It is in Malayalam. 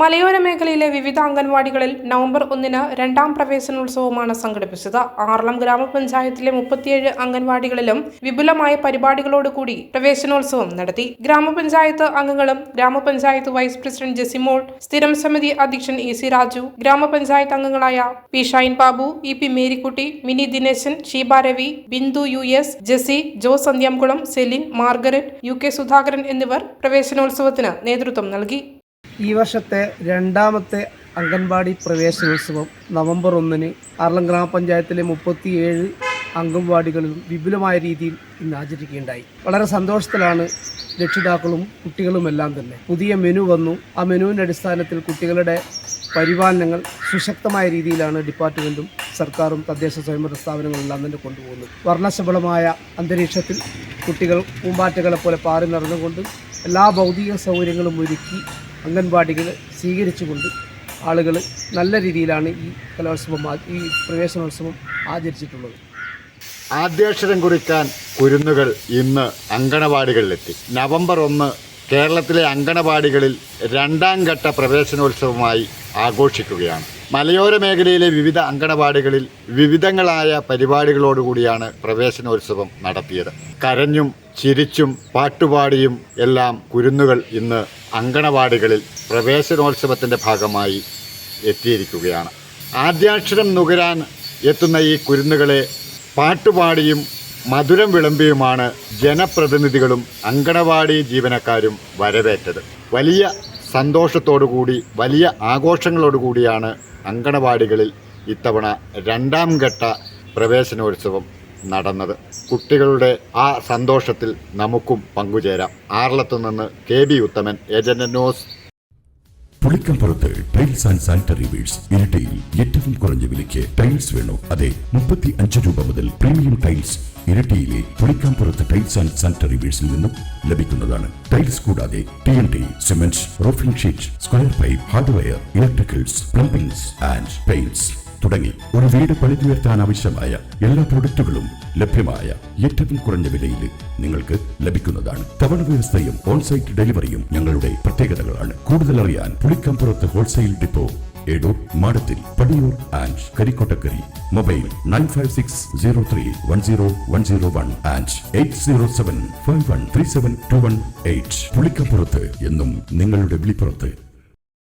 മലയോര മേഖലയിലെ വിവിധ അംഗൻവാടികളിൽ നവംബർ ഒന്നിന് രണ്ടാം പ്രവേശനോത്സവമാണ് സംഘടിപ്പിച്ചത്. ആറളം ഗ്രാമപഞ്ചായത്തിലെ മുപ്പത്തിയേഴ് അംഗൻവാടികളിലും വിപുലമായ പരിപാടികളോടുകൂടി പ്രവേശനോത്സവം നടത്തി. ഗ്രാമപഞ്ചായത്ത് അംഗങ്ങളും ഗ്രാമപഞ്ചായത്ത് വൈസ് പ്രസിഡന്റ് ജെസിമോൾ സ്ഥിരം സമിതി അധ്യക്ഷൻ ഇ സി രാജു ഗ്രാമപഞ്ചായത്ത് അംഗങ്ങളായ P Shine Babu E P Marykutty Mini Dineshan Sheeba Ravi Bindu U S Jessy Jose Sandhyamkulam Celine Margaret U K Sudhakaran എന്നിവർ പ്രവേശനോത്സവത്തിന് നേതൃത്വം നൽകി. ഈ വർഷത്തെ രണ്ടാമത്തെ അംഗൻവാടി പ്രവേശനോത്സവം നവംബർ ഒന്നിന് ആർളം ഗ്രാമപഞ്ചായത്തിലെ മുപ്പത്തിയേഴ് അംഗൻവാടികളിലും വിപുലമായ രീതിയിൽ ഇന്ന് ആചരിക്കുകയുണ്ടായി. വളരെ സന്തോഷത്തിലാണ് രക്ഷിതാക്കളും കുട്ടികളുമെല്ലാം തന്നെ. പുതിയ മെനു വന്നു. ആ മെനുവിന്റെ അടിസ്ഥാനത്തിൽ കുട്ടികളുടെ പരിപാലനങ്ങൾ സുശക്തമായ രീതിയിലാണ് ഡിപ്പാർട്ട്മെന്റും സർക്കാരും തദ്ദേശ സ്വയംഭരണ സ്ഥാപനങ്ങളെല്ലാം തന്നെ കൊണ്ടുപോകുന്നത്. വർണശബളമായ അന്തരീക്ഷത്തിൽ കുട്ടികൾ പൂമ്പാറ്റകളെ പോലെ പാറി നടന്നുകൊണ്ട് എല്ലാ ഭൗതിക സൗകര്യങ്ങളും ഒരുക്കി അംഗൻവാടികൾ സ്വീകരിച്ചുകൊണ്ട് ആളുകൾ നല്ല രീതിയിലാണ് ഈ കലോത്സവം ഈ പ്രവേശനോത്സവം ആചരിച്ചിട്ടുള്ളത്. ആദ്യാക്ഷരം കുറിക്കാൻ കുരുന്നുകൾ ഇന്ന് അങ്കണവാടികളിലെത്തി. നവംബർ ഒന്ന് കേരളത്തിലെ അങ്കണവാടികളിൽ രണ്ടാം ഘട്ട പ്രവേശനോത്സവമായി ആഘോഷിക്കുകയാണ്. മലയോര മേഖലയിലെ വിവിധ അങ്കണവാടികളിൽ വിവിധങ്ങളായ പരിപാടികളോടുകൂടിയാണ് പ്രവേശനോത്സവം നടത്തിയത്. കരഞ്ഞും ചിരിച്ചും പാട്ടുപാടിയും എല്ലാം കുരുന്നുകൾ ഇന്ന് അങ്കണവാടികളിൽ പ്രവേശനോത്സവത്തിന്റെ ഭാഗമായി എത്തിയിരിക്കുകയാണ്. ആദ്യാക്ഷരം നുകരാൻ എത്തുന്ന ഈ കുരുന്നുകളെ പാട്ടുപാടിയും മധുരം വിളമ്പിയുമാണ് ജനപ്രതിനിധികളും അങ്കണവാടി ജീവനക്കാരും വരവേറ്റത്. വലിയ സന്തോഷത്തോടുകൂടി വലിയ ആഘോഷങ്ങളോടുകൂടിയാണ് അങ്കണവാടികളിൽ ഇത്തവണ രണ്ടാം ഘട്ട പ്രവേശനോത്സവം നടന്നത്. കുട്ടികളുടെ ആ സന്തോഷത്തിൽ നമുക്കും പങ്കുചേരാം. ആറളത്തു നിന്ന് K B Uthaman agent news Pulikkampurath tiles and sanitary wares ഇരട്ടയിൽ ഏറ്റവും കുറഞ്ഞ വിലയ്ക്ക് ടൈൽസ് വേണോ? അതെ മുപ്പത്തി അഞ്ച് രൂപ മുതൽ പ്രീമിയം ടൈൽസ് ഇരട്ടിയിലെ പുളിക്കാമ്പുറത്ത് ടൈൽസ് ആൻഡ് സാനിറ്ററി വീഴ്സിൽ നിന്നും ലഭിക്കുന്നതാണ്. ടൈൽസ് കൂടാതെ T N T cement roofing sheet square pipe hardware electricals plumbings and paints. തുടങ്ങി. ഒരു വീട് പണിതുയർത്താൻ ആവശ്യമായ എല്ലാ പ്രൊഡക്റ്റുകളും ലഭ്യമായ ഏറ്റവും കുറഞ്ഞ വിലയിൽ നിങ്ങൾക്ക് ലഭിക്കുന്നതാണ്. തവണ വ്യവസ്ഥയും ഓൺസൈറ്റ് ഡെലിവറിയും ഞങ്ങളുടെ പ്രത്യേകതകളാണ്. കൂടുതൽ അറിയാൻ Pulikkampurath wholesale depot Edoor Madathil Padiyoor and Karikkottakkari mobile nine five six zero three one zero one zero one and eight zero seven five one three seven two one eight. Pulikkappurath എന്നും നിങ്ങളുടെ വിളിപ്പുറത്ത്